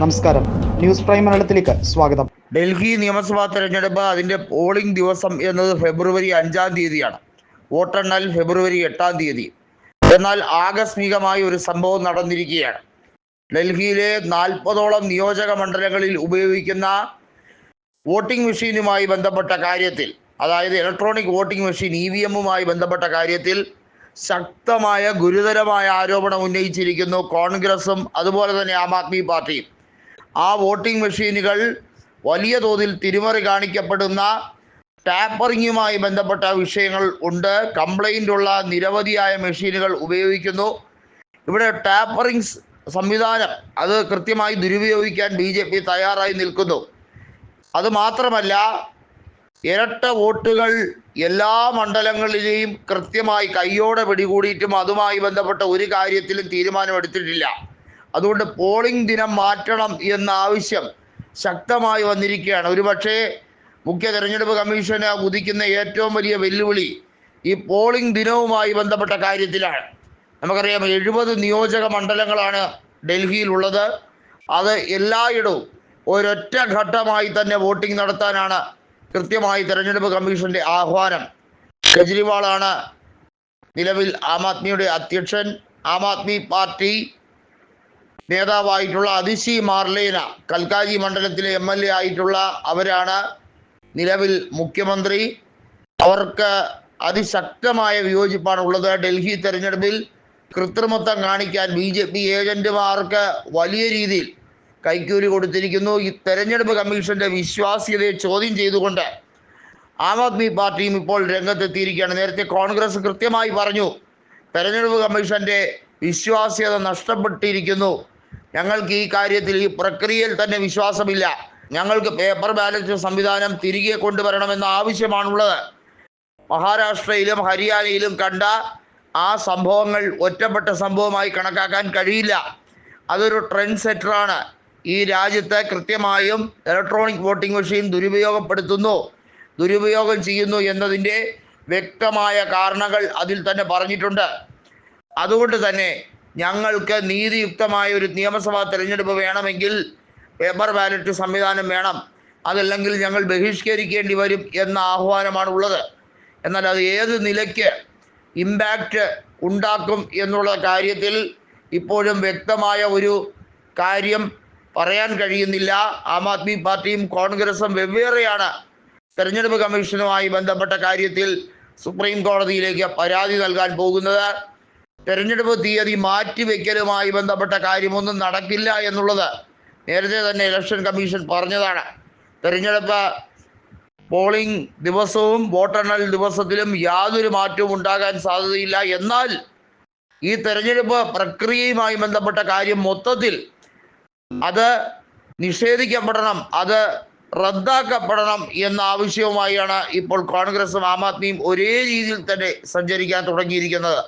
നമസ്കാരം. News prime മലയാളത്തിലേക്ക് സ്വാഗതം. ഡൽഹി നിയമസഭാ തെരഞ്ഞെടുപ്പ് അതിന്റെ പോളിംഗ് ദിവസം എന്നത് ഫെബ്രുവരി അഞ്ചാം തീയതിയാണ്. വോട്ടെണ്ണൽ ഫെബ്രുവരി എട്ടാം തീയതി. എന്നാൽ ആകസ്മികമായി ഒരു സംഭവം നടന്നിരിക്കുകയാണ്. ഡൽഹിയിലെ നാൽപ്പതോളം നിയോജക മണ്ഡലങ്ങളിൽ ഉപയോഗിക്കുന്ന വോട്ടിംഗ് മെഷീനുമായി ബന്ധപ്പെട്ട കാര്യത്തിൽ അതായത് electronic voting machine E V എമ്മുമായി ബന്ധപ്പെട്ട കാര്യത്തിൽ ശക്തമായ ഗുരുതരമായ ആരോപണം ഉന്നയിച്ചിരിക്കുന്നു കോൺഗ്രസും അതുപോലെ തന്നെ ആം ആദ്മി പാർട്ടിയും. ആ വോട്ടിംഗ് മെഷീനുകൾ വലിയ തോതിൽ തിരിമറി കാണിക്കപ്പെടുന്ന ടാപ്പറിങ്ങുമായി ബന്ധപ്പെട്ട വിഷയങ്ങൾ ഉണ്ട്. കംപ്ലൈന്റ് ഉള്ള നിരവധിയായ മെഷീനുകൾ ഉപയോഗിക്കുന്നു. ഇവിടെ ടാപ്പറിങ്സ് സംവിധാനം അത് കൃത്യമായി ദുരുപയോഗിക്കാൻ ബി ജെ പി തയ്യാറായി നിൽക്കുന്നു. അതുമാത്രമല്ല ഇരട്ട വോട്ടുകൾ എല്ലാ മണ്ഡലങ്ങളിലെയും കൃത്യമായി കയ്യോടെ പിടികൂടിയിട്ടും അതുമായി ബന്ധപ്പെട്ട ഒരു കാര്യത്തിലും തീരുമാനമെടുത്തിട്ടില്ല. അതുകൊണ്ട് പോളിംഗ് ദിനം മാറ്റണം എന്ന ആവശ്യം ശക്തമായി വന്നിരിക്കുകയാണ്. ഒരുപക്ഷേ മുഖ്യ തെരഞ്ഞെടുപ്പ് കമ്മീഷന് ഉദിക്കുന്ന ഏറ്റവും വലിയ വെല്ലുവിളി ഈ പോളിംഗ് ദിനവുമായി ബന്ധപ്പെട്ട കാര്യത്തിലാണ്. നമുക്കറിയാം എഴുപത് നിയോജക മണ്ഡലങ്ങളാണ് ഡൽഹിയിലുള്ളത്. അത് എല്ലായിടവും ഒരൊറ്റ ഘട്ടമായി തന്നെ വോട്ടിംഗ് നടത്താനാണ് കൃത്യമായി തെരഞ്ഞെടുപ്പ് കമ്മീഷന്റെ ആഹ്വാനം. കെജ്രിവാളാണ് നിലവിൽ ആം ആദ്മിയുടെ അധ്യക്ഷൻ. ആം ആദ്മി പാർട്ടി നേതാവായിട്ടുള്ള അതിശി മാർലേന കൽക്കാജി മണ്ഡലത്തിലെ എം എൽ എ ആയിട്ടുള്ള അവരാണ് നിലവിൽ മുഖ്യമന്ത്രി. അവർക്ക് അതിശക്തമായ വിയോജിപ്പാണുള്ളത് ഡൽഹി തെരഞ്ഞെടുപ്പിൽ കൃത്രിമത്വം കാണിക്കാൻ ബി ജെ പി ഏജന്റുമാർക്ക് വലിയ രീതിയിൽ കൈക്കൂലി കൊടുത്തിരിക്കുന്നു. ഈ തെരഞ്ഞെടുപ്പ് കമ്മീഷന്റെ വിശ്വാസ്യതയെ ചോദ്യം ചെയ്തുകൊണ്ട് ആം ആദ്മി പാർട്ടിയും ഇപ്പോൾ രംഗത്തെത്തിയിരിക്കുകയാണ്. നേരത്തെ കോൺഗ്രസ് കൃത്യമായി പറഞ്ഞു തെരഞ്ഞെടുപ്പ് കമ്മീഷന്റെ വിശ്വാസ്യത നഷ്ടപ്പെട്ടിരിക്കുന്നു. ഞങ്ങൾക്ക് ഈ കാര്യത്തിൽ ഈ പ്രക്രിയയിൽ തന്നെ വിശ്വാസമില്ല. ഞങ്ങൾക്ക് പേപ്പർ ബാലറ്റ് സംവിധാനം തിരികെ കൊണ്ടുവരണമെന്ന ആവശ്യമാണുള്ളത്. മഹാരാഷ്ട്രയിലും ഹരിയാനയിലും കണ്ട ആ സംഭവങ്ങൾ ഒറ്റപ്പെട്ട സംഭവമായി കണക്കാക്കാൻ കഴിയില്ല. അതൊരു ട്രെൻഡ് സെറ്ററാണ് ഈ രാജ്യത്ത് കൃത്യമായും ഇലക്ട്രോണിക് വോട്ടിംഗ് മെഷീൻ ദുരുപയോഗപ്പെടുത്തുന്നു. ദുരുപയോഗം ചെയ്യുന്നു എന്നതിന്റെ വ്യക്തമായ കാരണങ്ങൾ അതിൽ തന്നെ പറഞ്ഞിട്ടുണ്ട്. അതുകൊണ്ട് തന്നെ ഞങ്ങൾക്ക് നീതിയുക്തമായ ഒരു നിയമസഭാ തെരഞ്ഞെടുപ്പ് വേണമെങ്കിൽ പേപ്പർ ബാലറ്റ് സംവിധാനം വേണം. അതല്ലെങ്കിൽ ഞങ്ങൾ ബഹിഷ്കരിക്കേണ്ടി വരും എന്ന ആഹ്വാനമാണ് ഉള്ളത് എന്നാൽ അത് ഏത് നിലയ്ക്ക് ഇമ്പാക്റ്റ് ഉണ്ടാക്കും എന്നുള്ള കാര്യത്തിൽ ഇപ്പോഴും വ്യക്തമായ ഒരു കാര്യം പറയാൻ കഴിയുന്നില്ല. ആം ആദ്മി പാർട്ടിയും കോൺഗ്രസും വെവ്വേറെയാണ് തെരഞ്ഞെടുപ്പ് കമ്മീഷനുമായി ബന്ധപ്പെട്ട കാര്യത്തിൽ സുപ്രീം കോടതിയിലേക്ക് പരാതി നൽകാൻ പോകുന്നത്. തെരഞ്ഞെടുപ്പ് തീയതി മാറ്റിവെക്കലുമായി ബന്ധപ്പെട്ട കാര്യമൊന്നും നടക്കില്ല എന്നുള്ളത് നേരത്തെ തന്നെ ഇലക്ഷൻ കമ്മീഷൻ പറഞ്ഞതാണ്. തെരഞ്ഞെടുപ്പ് പോളിംഗ് ദിവസവും വോട്ടെണ്ണൽ ദിവസത്തിലും യാതൊരു മാറ്റവും ഉണ്ടാകാൻ സാധ്യതയില്ല. എന്നാൽ ഈ തെരഞ്ഞെടുപ്പ് പ്രക്രിയയുമായി ബന്ധപ്പെട്ട കാര്യം മൊത്തത്തിൽ അത് നിഷേധിക്കപ്പെടണം അത് റദ്ദാക്കപ്പെടണം എന്ന ആവശ്യവുമായാണ് ഇപ്പോൾ കോൺഗ്രസും ആം ആദ്മിയും ഒരേ രീതിയിൽ തന്നെ സഞ്ചരിക്കാൻ തുടങ്ങിയിരിക്കുന്നത്.